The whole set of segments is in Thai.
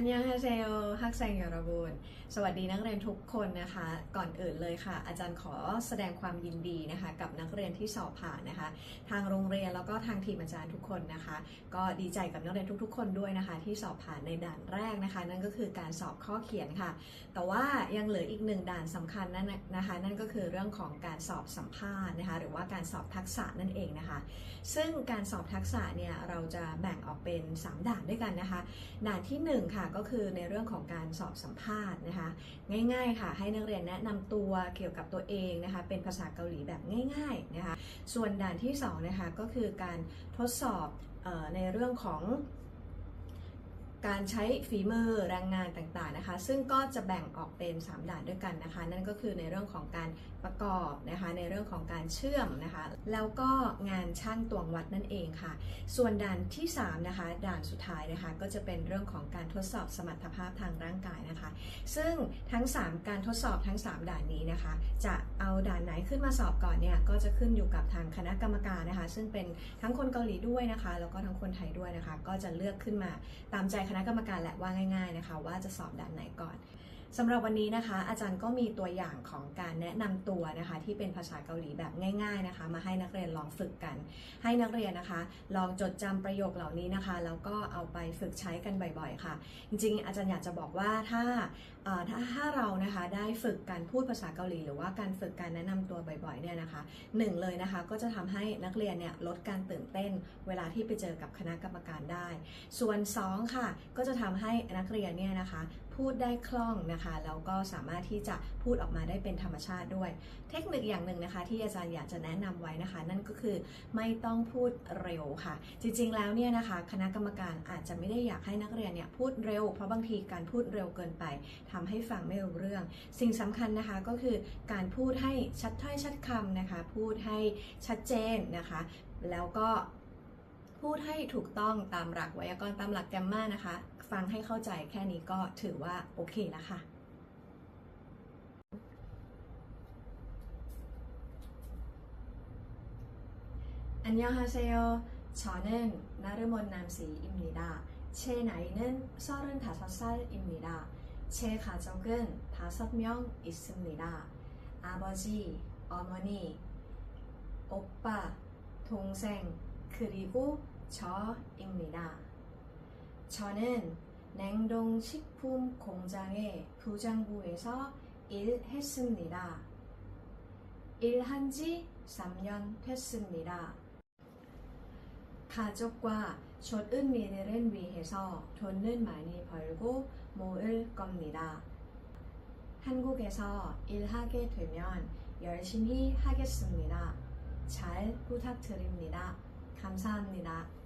อันยังฮาเซโอ สวัสดีนักเรียนทุกคนนะคะ ก่อนอื่นเลยค่ะ อาจารย์ขอแสดงความยินดีนะคะ กับนักเรียนที่สอบผ่านนะคะ ทางโรงเรียนแล้วก็ทางทีมอาจารย์ทุกคนนะคะ ก็ดีใจกับนักเรียนทุก ๆ คนด้วยนะคะ ที่สอบผ่านในด่านแรกนะคะ นั่นก็คือการสอบข้อเขียนค่ะ แต่ว่ายังเหลืออีกหนึ่งด่านสำคัญนั่นนะนะคะ นั่นก็คือเรื่องของการสอบสัมภาษณ์นะคะ หรือว่าการสอบทักษะนั่นเองนะคะ ซึ่งการสอบทักษะเนี่ยเราจะแบ่งออกเป็น 3 ด่านด้วยกันนะคะ ด่านที่1ค่ะก็คือในเรื่องของการสอบสัมภาษณ์นะคะง่ายๆค่ะให้นักเรียนแนะนำตัวเกี่ยวกับตัวเองนะคะ เป็นภาษาเกาหลีแบบง่ายๆนะคะ ส่วนด่านที่2นะคะก็คือการทดสอบออในเรื่องของ การใช้ฝีมือแรงงานต่างๆนะคะ ซึ่งก็จะแบ่งออกเป็น 3 ด่านด้วยกันนะคะ นั่นก็คือในเรื่องของการประกอบนะคะ ในเรื่องของการเชื่อมนะคะ แล้วก็งานช่างตวงวัดนั่นเองค่ะ ส่วนด่านที่3นะคะ ด่านสุดท้ายนะคะ ก็จะเป็นเรื่องของการทดสอบสมรรถภาพทางร่างกายนะคะ ซึ่งทั้ง 3 การทดสอบทั้ง 3 ด่านนี้นะคะ จะเอาด่านไหนขึ้นมาสอบก่อนเนี่ย ก็จะขึ้นอยู่กับทางคณะกรรมการนะคะ ซึ่งเป็นทั้งคนเกาหลีด้วยนะคะ แล้วก็ทั้งคนไทยด้วยนะคะ ก็จะเลือกขึ้นมาตามใจคณะกรรมการแหละว่าง่าย ๆนะคะ ว่าจะสอบด้านไหนก่อนสำหรับวันนี้นะคะ อาจารย์ก็มีตัวอย่างของการแนะนำตัวนะคะ ที่เป็นภาษาเกาหลีแบบง่าย ๆนะคะ มาให้นักเรียนลองฝึกกัน ให้นักเรียนนะคะ ลองจดจำประโยคเหล่านี้นะคะ แล้วก็เอาไปฝึกใช้กันบ่อยๆ ค่ะ จริงๆ อาจารย์อยากจะบอกว่าถ้าถ้าถ้าเรานะคะได้ฝึกการพูดภาษาเกาหลี หรือว่าการฝึกการแนะนำตัวบ่อยๆเนี่ยนะคะหนึ่งเลยนะคะก็จะทำให้นักเรียนเนี่ยลดการตื่นเต้น เวลาที่ไปเจอกับคณะกรรมการได้ ส่วนสองค่ะ ก็จะทำให้นักเรียนเนี่ยนะคะพูดได้คล่องนะคะแล้วก็สามารถที่จะพูดออกมาได้เป็นธรรมชาติด้วย เทคนิคอย่างหนึ่งนะคะที่อาจารย์อยากจะแนะนำไว้นะคะ นั่นก็คือไม่ต้องพูดเร็วค่ะ จริงๆแล้วเนี่ยนะคะคณะกรรมการอาจจะไม่ได้อยากให้นักเรียนเนี่ยพูดเร็ว เพราะบางทีการพูดเร็วเกินไปทำให้ฟังไม่รู้เรื่อง สิ่งสำคัญนะคะก็คือการพูดให้ชัดถ้อยชัดคำนะคะ พูดให้ชัดเจนนะคะ แล้วก็พูดให้ถูกต้องตามหลักไวยากรณ์ตามหลักแกรมมานะคะ ฟังให้เข้าใจแค่นี้ก็ถือว่าโอเคแล้วค่ะอันยองฮาเซโยชอนเนนนารมนนามศรีอิมนิดาเชไนเนนซอเรนถาทัซาอิมนิดา 제 가족은 5명 있습니다. 아버지, 어머니, 오빠, 동생, 그리고 저입니다. 저는 냉동식품 공장의 부장부에서 일했습니다. 일한 지 3년 됐습니다. 가족과 좋은 미래를 위해서 돈을 많이 벌고 모을 겁니다. 한국에서 일하게 되면 열심히 하겠습니다. 잘 부탁드립니다. 감사합니다.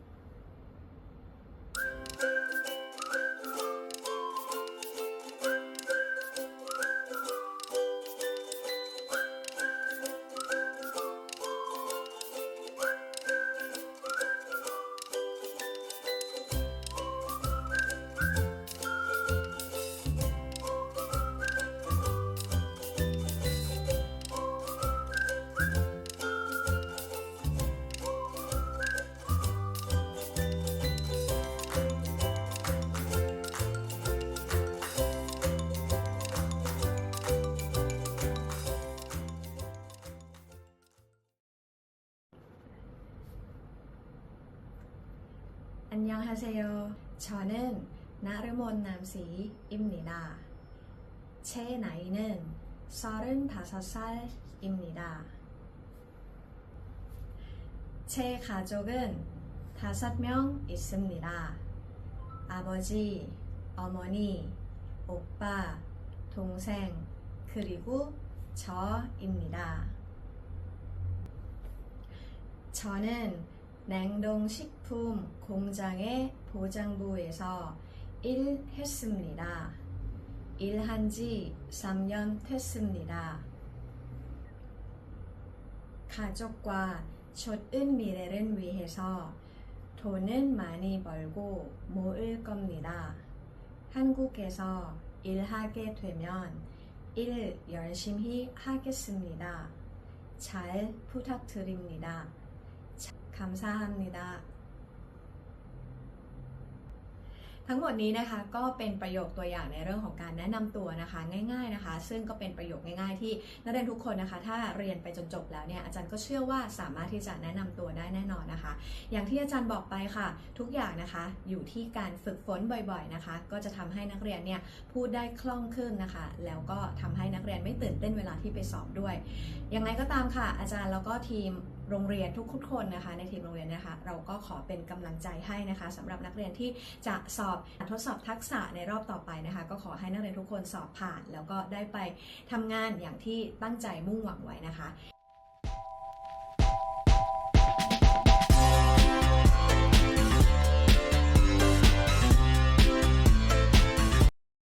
안녕하세요. 저는 나르몬 남씨입니다. 제 나이는 35살입니다. 제 가족은 다섯 명 있습니다. 아버지, 어머니, 오빠, 동생, 그리고 저입니다. 저는 냉동식품 공장의 보장부에서 일했습니다. 일한 지 3년 됐습니다. 가족과 좋은 미래를 위해서 돈을 많이 벌고 모을 겁니다. 한국에서 일하게 되면 일 열심히 하겠습니다. 잘 부탁드립니다. คำซาฮันิดาทั้งหมดนี้นะคะก็เป็นประโยคตัวอย่างในเรื่องของการแนะนำตัวนะคะง่ายๆนะคะ ซึ่งก็เป็นประโยคง่าย ๆ ที่นักเรียนทุกคนนะคะ ถ้าเรียนไปจนจบแล้วเนี่ยอาจารย์ก็เชื่อว่าสามารถที่จะแนะนำตัวได้แน่นอนนะคะ อย่างที่อาจารย์บอกไปค่ะ ทุกอย่างนะคะ อยู่ที่การฝึกฝนบ่อยๆนะคะ ก็จะทำให้นักเรียนเนี่ยพูดได้คล่องขึ้นนะคะ แล้วก็ทำให้นักเรียนไม่ตื่นเต้นเวลาที่ไปสอบด้วยยังไงก็ตามค่ะ อาจารย์แล้วก็ทีม โรงเรียนทุกๆคนนะคะในทีมโรงเรียนนะคะ เราก็ขอเป็นกำลังใจให้นะคะสำหรับนักเรียนที่จะสอบทดสอบทักษะในรอบต่อไปนะคะ ก็ขอให้นักเรียนทุกคนสอบผ่าน แล้วก็ได้ไปทำงานอย่างที่ตั้งใจมุ่งหวังไว้นะคะ